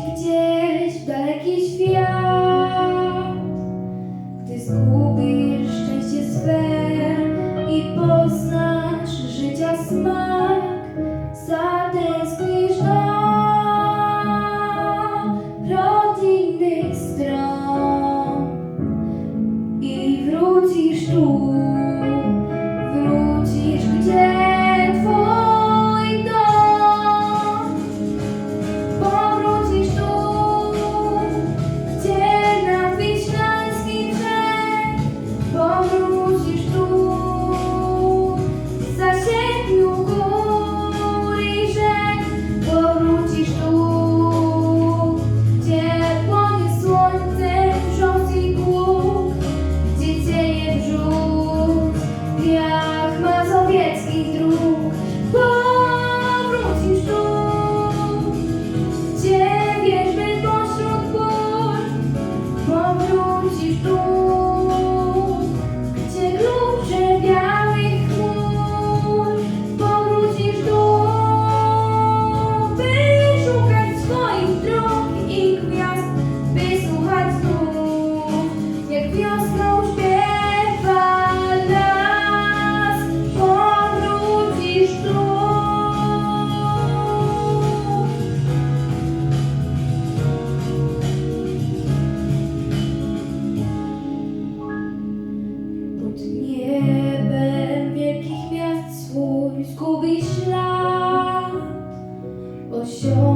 gdzieś w daleki świat, gdy zgubisz szczęście swe i poznasz życia smak, zatęsknisz do rodzinnych stron i wrócisz tu. show